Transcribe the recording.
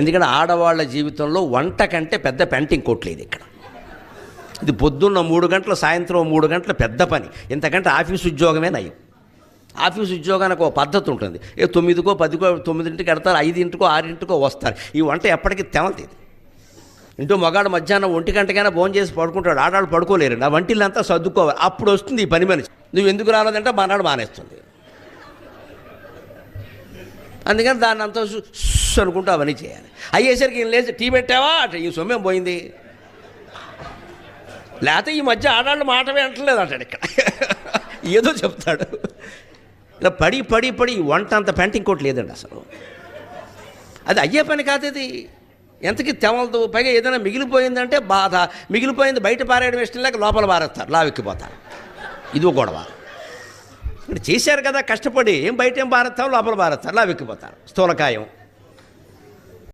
ఎందుకంటే ఆడవాళ్ళ జీవితంలో వంట కంటే పెద్ద పెంటింగ్ కొట్లేదు ఇక్కడ. ఇది పొద్దున్న మూడు గంటలు సాయంత్రం మూడు గంటల పెద్ద పని. ఇంతకంటే ఆఫీస్ ఉద్యోగమే నయం. ఆఫీస్ ఉద్యోగానికి ఒక పద్ధతి ఉంటుంది. ఏ తొమ్మిదికో పదికో తొమ్మిదింటికి వెడతారు ఐదింటికో ఆరింటికో వస్తారు. ఈ వంట ఎప్పటికీ తెమలతీది ఇంటూ మగాడు మధ్యాహ్నం ఒంటి గంటకైనా భోజనం చేసి పడుకుంటాడు ఆడాడు పడుకోలేరు. నా వంటిల్లంతా సర్దుకోవాలి. అప్పుడు వస్తుంది ఈ పని మనిషి. నువ్వు ఎందుకు రాలేదంటే మానాడు మానేస్తుంది. అందుకని దాన్ని అంతా సు- అనుకుంటూ అవన్నీ చేయాలి. అయ్యేసరికి ఈయన లేచి టీ పెట్టావా? అంటే ఈ సొమ్మేం పోయింది? లేకపోతే ఈ మధ్య ఆడాళ్ళు మాట వింటలేదు అంటాడు ఇక్కడ. ఏదో చెప్తాడు. ఇలా పడి పడి పడి వంట అంత పెంటింగ్ ఇంకోటి లేదండి అసలు. అది అయ్యే పని కాదు ఇది. ఎంతకి తెమలదు పైగా ఏదైనా మిగిలిపోయిందంటే బాధ. మిగిలిపోయింది బయట పారేయడం ఇష్టం లేక లోపల పారేస్తారు లావెక్కిపోతారు. ఇది గొడవ. ఇప్పుడు చేశారు కదా కష్టపడి ఏం బయట ఏం పారేస్తాం లోపల పారేస్తారు లావెక్కిపోతారు. స్థూలకాయం.